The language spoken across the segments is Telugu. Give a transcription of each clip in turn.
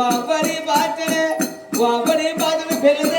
உன் அப்படி பாட்டு உன் அப்படி பாட்டு பெரிய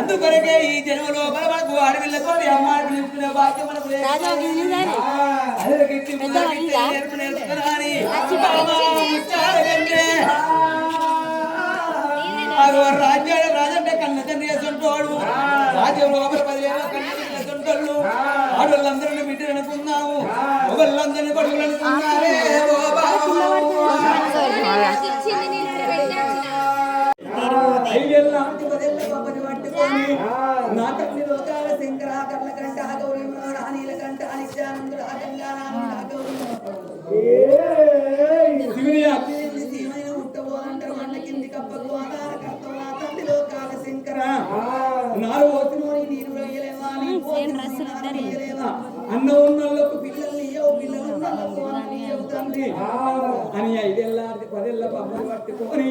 అందుకొరకే ఈ జన్మలో మనకు అడవిలతో అమ్మాయి పిలుచుకునే బాధ్యత మనకు లేదు నేర్పు నేర్చుకున్నా రాజ్యాల రాజంటే కన్నా తండ్రి చేస్తుంటాడు రాజ్యం లోపల పదివేల కన్న చేస్తుంటాడు ఆడవాళ్ళందరినీ బిడ్డలు అనుకున్నాము ఒకళ్ళందరినీ పడుకులు అనుకున్నారే ఐదేళ్ళ ఆంటీ పదేళ్ళ పట్టుకొని నా తల్లి అని ఐదేళ్ళ పదేళ్ళ పాపం పట్టుకొని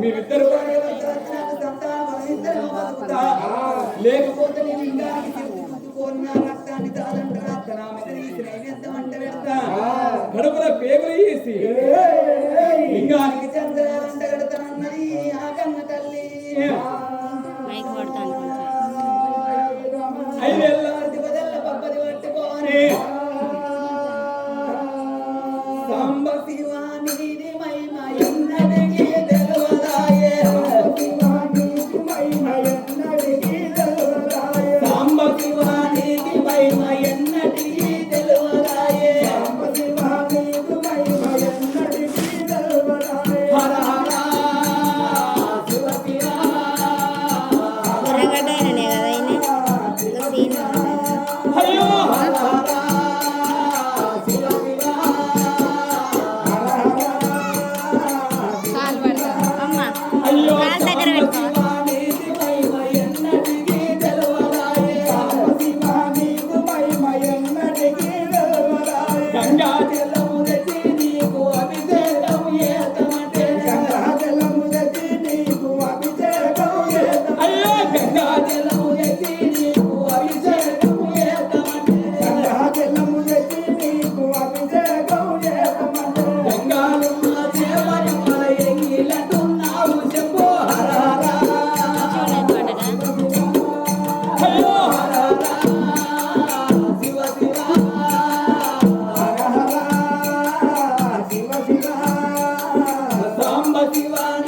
మీరిద్దరు లేకపోతే నేను ఇండానికి తిరుగుతుకోని నా రక్తాన్ని తాదంట రక్త నా మీద ఈ వేసి ఆ కన్న తల్లి. ఐదేళ్ళ you are.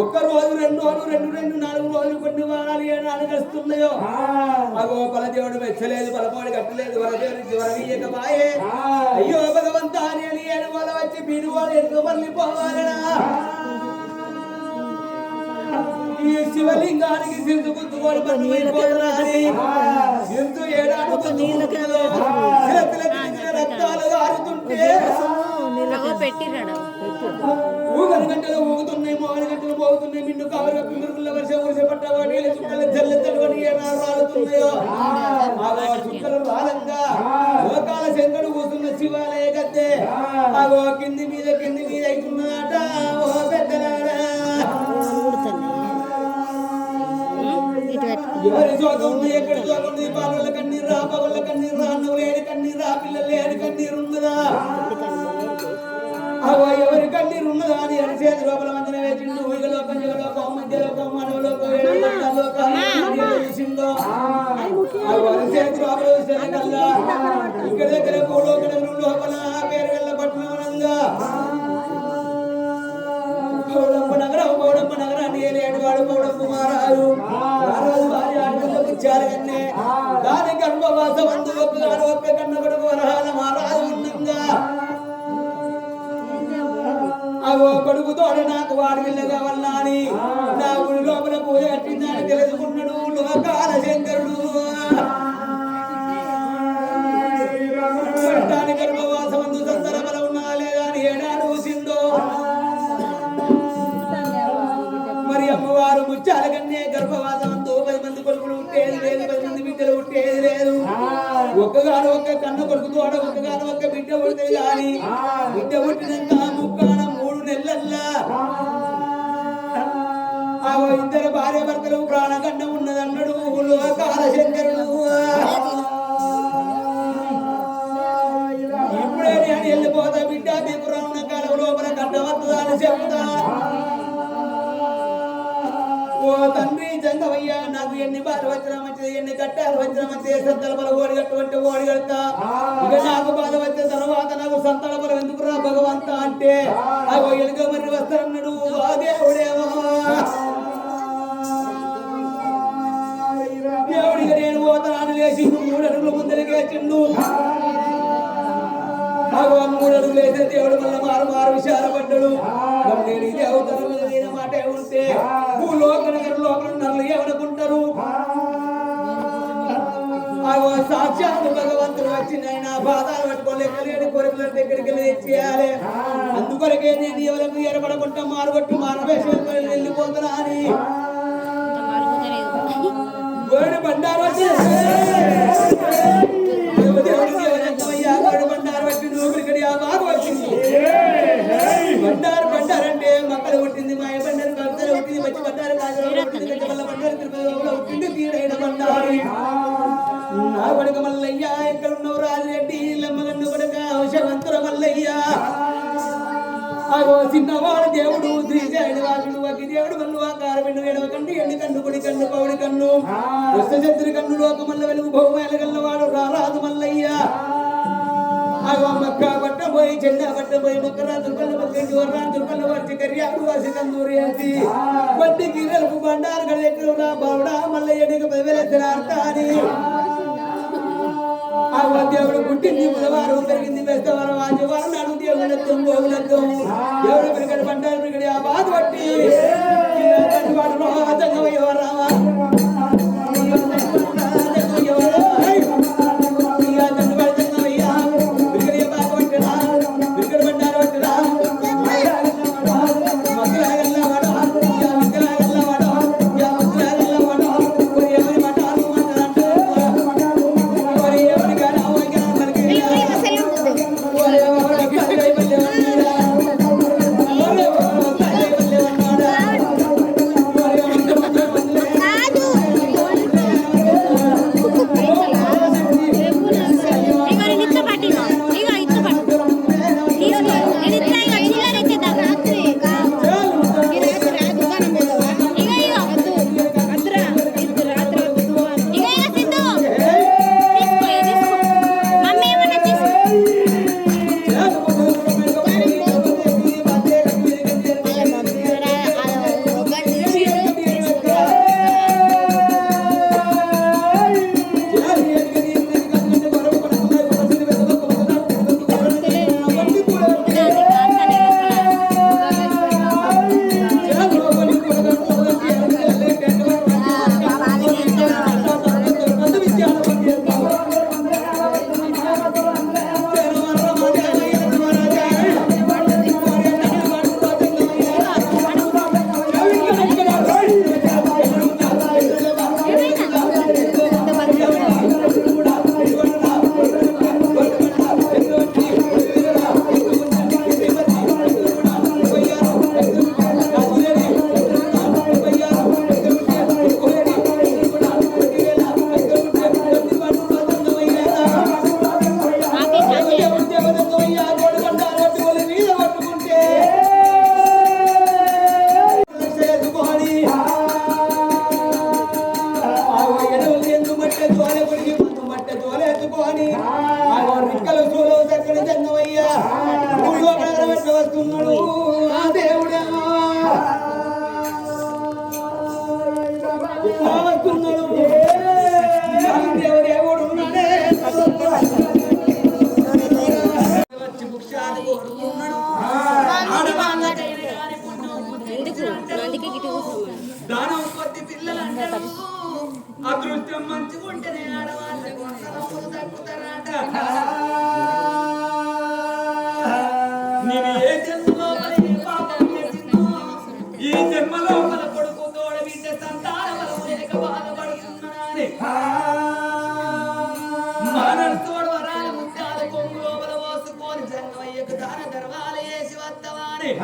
ఒక్క రోజు రెండు రోజులు రెండు రెండు నాలుగు రోజులు కొన్ని వారాలు ఏనాడు కలుస్తున్నాయో అగో బలదేవుడు మెచ్చలేదు బలపాడు కట్టలేదు బలదేవుడు బాయే అయ్యో భగవంతా నేను ఏడు వాళ్ళ వచ్చి మీరు వాళ్ళు ఎందుకు మళ్ళీ పోవాలనా ఈ శివలింగానికి సింధు సింధు ఏడాడు రక్తాలు ఆరుతుంటే పెట్టిరాడు ఊగని గంటలు ఊగుతున్నాయి మోగని గంటలు మోగుతున్నాయి. మిన్ను కావలి పిల్లల వర్ష వర్ష పట్టవా నీళ్ళ చుక్కలు తెల్ల తెల్లవని ఏనాడు రాలుతున్నాయో? చుక్కలు రాలంగా. లోకాల శంకరు కూతున్న శివాలయ గద్దె. ఆగో కింది మీద కింది మీద అవుతున్నదట ఓ పెద్దలారా ఎవరి ఎక్కడి పాలల కన్నీరు రా పగల కన్నీరు రా నువ్వు కన్నీరు రా పిల్లలు కన్నీరు ఉన్నదా ఎవరి కన్నీరు ఉన్నదా అని అరిసేది లోపల మధ్యన వేచిండు ఊయగలోకం జగలోకం మధ్యలోకం మానవలోకం గర్భవాసం అందు సందర్భంలో ఉన్నా లేదా అని ఏడాడు సిందో మరి అమ్మవారు ముచ్చాల కన్నే గర్భవాసం అందు పది మంది కొడుకులు ఉండేది లేదు పది మంది బిడ్డలు ఉండేది లేదు. ఒక్కగాను ఒక్క కన్న కొడుకుతోడ ఒక్కగాను ఒక్క బిడ్డ పుడితే గాని బిడ్డ పుట్టినాక ముక్కాన మూడు నెలల్లా ఆ ఇద్దరు భార్య భర్తలు ప్రాణగండ ఉన్నదన్నాడు. లోకాల చెప్తా ఓ తండ్రి జంగవయ్యా నాకు ఎన్ని బాధలు వచ్చినా మంచిది ఎన్ని కట్టాలు వచ్చినా మంచిది సంతల బల ఓడి కట్టమంటే ఓడి కడతా. ఇక నాకు బాధ వచ్చిన తర్వాత నాకు సంతాన బలం ఎందుకు రా భగవంత అంటే? అగో ఎలుగ మరి వస్తారన్నాడు ఆ దేవుడేమో దేవుడు వల్ల మారు మారు విశాలపడ్డాడు. మరి నేను ఇది అవుతాను నేను మాట ఉంటే భూలోకన లోకం నన్ను ఏమనుకుంటారు? సాక్షాత్ భగవంతుడు వచ్చి నేను ఆ పాదాలు పట్టుకోలే కలియని కోరికల దగ్గరికి వెళ్ళి చేయాలి. అందుకొరకే నేను ఎవరికి ఎరబడకుండా మారుగొట్టి మారువేషం వెళ్ళిపోతున్నా అని. గోడు బండారు నా కొడుక మల్లయ్య ఎక్కడ ఉన్నావు రాజరెడ్డి లమ్మగన్ను కొడుక అవసరవంతుర మల్లయ్య. అగో చిన్నవాడు దేవుడు శ్రీశాయుడు వాసుడు అగ్గి దేవుడు మల్లు ఆకారమిండు ఎడవ కన్ను ఎండి కన్ను కొడి కన్ను పౌడి కన్ను వృష్ణశత్రి కన్ను లోకమల్ల వెలుగు భౌమేల గల్లవాడు రారాదు మల్లయ్య. అగో మక్క పట్ట పోయి చెండ పట్ట పోయి మొక్కరా దుర్గల మొక్కండి వర్రా దుర్గల వచ్చి కర్యాడు వాసి కందూరి అంతి వడ్డీ గిరెలకు బండారు గడెక్కురా బావుడా మల్లయ్యడికి పదివేల అర్థాని ఆ దేవుడు పుట్టింది బుధవారం పెరిగింది బెస్తవారం ఆదివారం నాడు దేవుడు తుంగోగులతో దేవుడు పెరిగడి పంటారు పెరిగడి ఆ బాధ పట్టి వాడు రాజంగమయ్య రామా ったわね。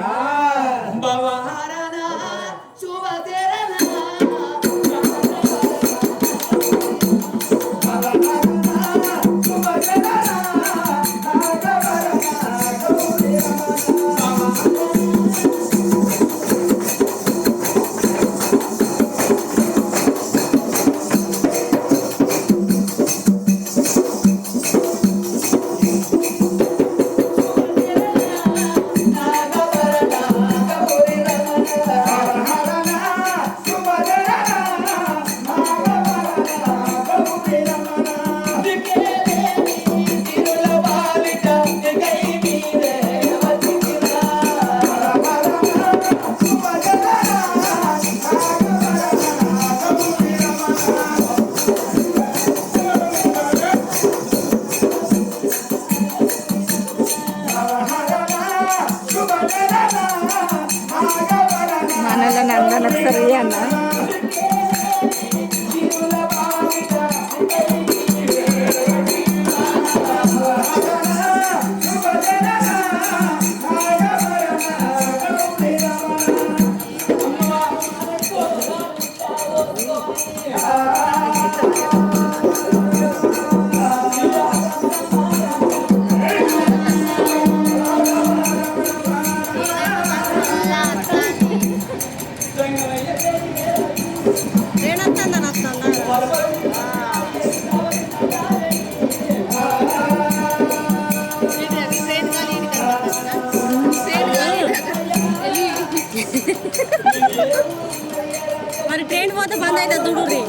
ಬಂದೈತೆ ದುಡುಡಿ